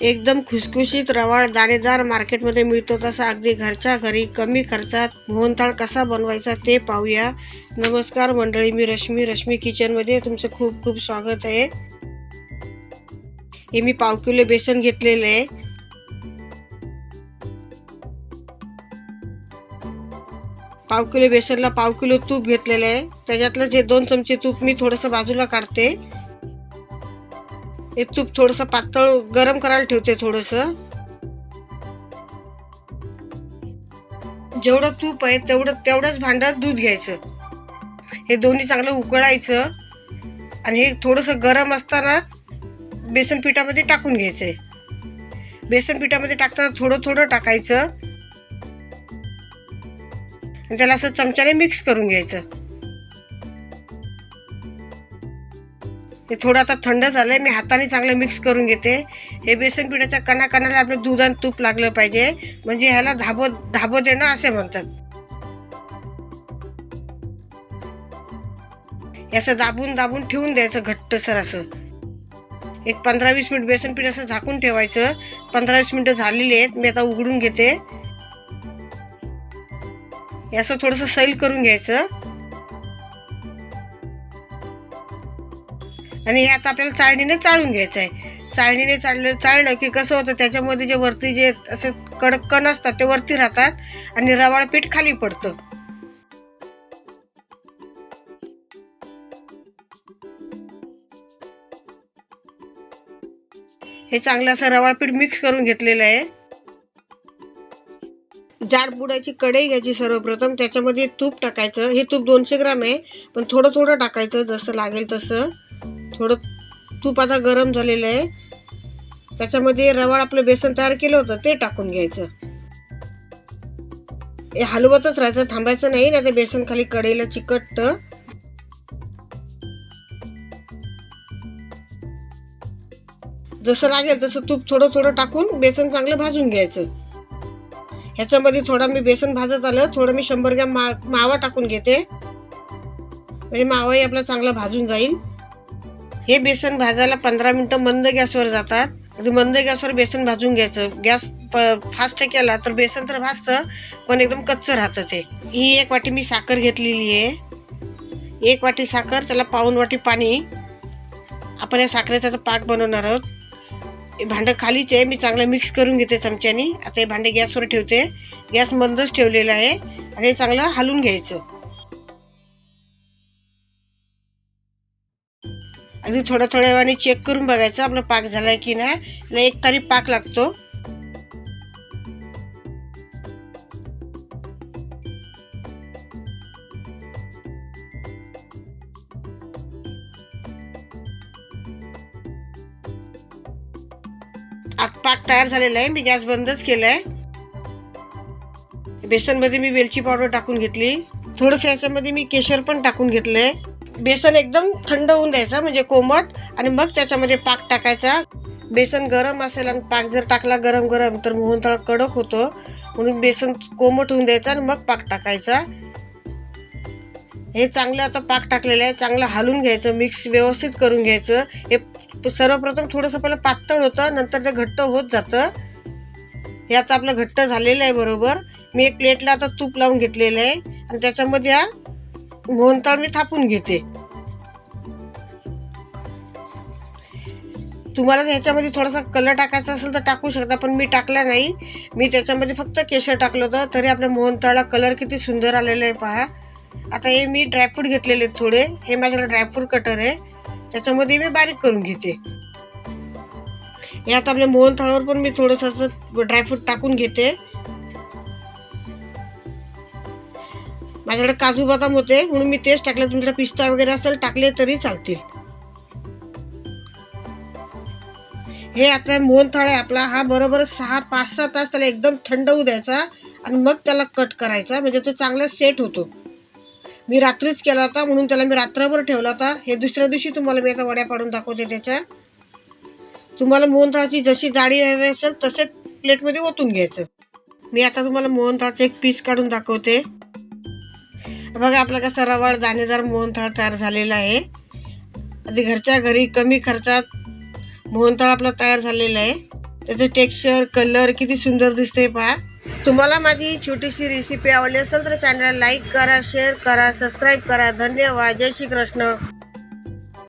एकदम खुसखुशीत रवाळ दाणेदार मार्केटमध्ये मिळतो तसा अगदी घरच्या घरी कमी खर्चात मोहनताळ कसा बनवायचा ते पाहूया. नमस्कार मंडळी मी रश्मी रश्मी किचनमध्ये तुमचं खूप खूप स्वागत आहे. हे मी पाव किलो बेसन घेतलेलं आहे. पाव किलो बेसनला पाव किलो तूप घेतलेलं आहे. त्याच्यातलं जे दोन चमचे तूप मी थोडंसं बाजूला काढते. हे तूप थोडंसं पातळ गरम करायला ठेवते थोडंसं. जेवढं तूप आहे तेवढं तेवढंच भांड्यात दूध घ्यायचं. हे दोन्ही चांगलं उकळायचं आणि हे थोडंसं गरम असतानाच बेसन पिठामध्ये टाकून घ्यायचं आहे बेसन पिठामध्ये टाकताना थोडं थोडं टाकायचं. आणि त्याला असं चमच्याने मिक्स करून घ्यायचं. ते थोडं आता थंड आहे मी हाताने चांगलं मिक्स करून घेते. हे बेसन पिठाच्या कणाकणाला आपलं दूध आणि तूप लागलं पाहिजे. म्हणजे ह्याला धाबो धाबो देणं असे म्हणतात. याचं असं दाबून दाबून ठेवून द्यायचं घट्टसर असं. एक पंधरा वीस मिनिट बेसन पीठ असं झाकून ठेवायचं. पंधरा वीस मिनिटं झालेली आहेत. मी आता उघडून घेते. असं थोडंसं सैल करून घ्यायचं. आणि हे आता आपल्याला चाळणीने चाळून घ्यायचं आहे चाळणीने चाळलं चाळलं की कसं होतं त्याच्यामध्ये जे वरती जे असे कडक कण असतात ते वरती राहतात आणि रवाळ पीठ खाली पडतं. हे चांगलं असं रवाळ पीठ मिक्स करून घेतलेलं आहे. जाड बुडाची कढई घ्यायची सर्वप्रथम त्याच्यामध्ये तूप टाकायचं. हे तूप दोनशे ग्राम आहे पण थोडं थोडं टाकायचं जसं लागेल तसं. थोडं तूप आता गरम झालेलं आहे. त्याच्यामध्ये रवाळ आपलं बेसन तयार केलं होतं ते टाकून घ्यायचं. हे हलवतच राहायचं थांबायचं नाही ना ते बेसन खाली कढईला चिकटतं. जसं लागेल तसं तूप थोडं थोडं टाकून बेसन चांगलं भाजून घ्यायचं. ह्याच्यामध्ये थोडा मी बेसन भाजत आलं थोडं मी शंभर ग्रॅम मा मावा टाकून घेते. म्हणजे मावाही आपला चांगला भाजून जाईल. हे बेसन भाजायला पंधरा मिनटं मंद गॅसवर जातात. अगदी मंद गॅसवर बेसन भाजून घ्यायचं. गॅस फास्ट केला तर बेसन तर भाजतं पण एकदम कच्चं राहतं ते. ही एक वाटी मी साखर घेतलेली आहे. एक वाटी साखर त्याला पाऊन वाटी पाणी. आपण या साखरेचा तर पाक बनवणार आहोत. हे भांडं खालीच आहे. मी चांगलं मिक्स करून घेते चमच्यानी. आता हे भांडे गॅसवर ठेवते. गॅस मंदच ठेवलेलं आहे. आणि हे चांगलं हलवून घ्यायचं. अगदी थोड्या थोड्या वेळाने चेक करून बघायचं आपलं पाक झालाय की नाही. एक तारी पाक लागतो. पाक तयार झालेला आहे. मी गॅस बंदच केलाय. बेसनमध्ये मी वेलची पावडर टाकून घेतली. थोडंसं याच्यामध्ये मी केशर पण टाकून घेतलंय. बेसन एकदम थंड होऊन द्यायचा म्हणजे कोमट आणि मग त्याच्यामध्ये पाक टाकायचा. बेसन गरम असेल आणि पाक जर टाकला गरम गरम तर मोहनथाळ कडक होतो. म्हणून बेसन कोमट होऊन द्यायचं आणि मग पाक टाकायचा. हे चांगलं आता पाक टाकलेलं आहे. चांगलं हालून घ्यायचं मिक्स व्यवस्थित करून घ्यायचं. हे सर्वप्रथम थोडंसं पहिलं पातळ होतं नंतर ते घट्ट होत जातं. हे आता आपलं घट्ट झालेलं आहे बरोबर. मी एक प्लेटला आता तूप लावून घेतलेलं आहे. आणि त्याच्यामध्ये हा मोहनताळ मी थापून घेते. तुम्हाला ह्याच्यामध्ये थोडासा कलर टाकायचा असेल तर टाकू शकता पण मी टाकला नाही. मी त्याच्यामध्ये फक्त केशर टाकलं होतं तरी आपल्या मोहनताळला कलर किती सुंदर आलेला आहे पहा. आता हे मी ड्रायफ्रूट घेतलेले आहेत थोडे. हे माझ्याकडे ड्रायफ्रूट कटर आहे. त्याच्यामध्ये मी बारीक करून घेते. हे आता आपल्या मोहनथाळावर पण मी थोडंसं असं ड्रायफ्रूट टाकून घेते. माझ्याकडे काजू बदाम होते म्हणून मी तेच टाकले. तुमच्याकडे पिस्ता वगैरे असेल टाकले तरी चालतील. हे आता मोहनथाळ आहे आपला. हा बरोबर सहा पाच सहा तास त्याला एकदम थंड होऊ द्यायचा आणि मग त्याला कट करायचा. म्हणजे तो चांगला सेट होतो. मी रात्रीच केला होता म्हणून त्याला मी रात्रभर ठेवला होता. हे दुसऱ्या दिवशी तुम्हाला मी आता वड्या पाडून दाखवते त्याच्या. तुम्हाला मोहनथाळाची जशी जाडी हवी असेल तसे प्लेटमध्ये ओतून घ्यायचं. मी आता तुम्हाला मोहनथाळाचं एक पीस काढून दाखवते. बघा आपला कसा रवाळ दाणेदार मोहनथाळ तयार झालेला आहे. आधी घरच्या घरी कमी खर्चात मोहनथाळ आपला तयार झालेला आहे. त्याचं टेक्स्चर कलर किती सुंदर दिसते पहा. तुम्हाला माझी छोटीशी रेसिपी आवडली असेल तर चॅनल लाईक करा शेअर करा सबस्क्राईब करा. धन्यवाद. जय श्री कृष्ण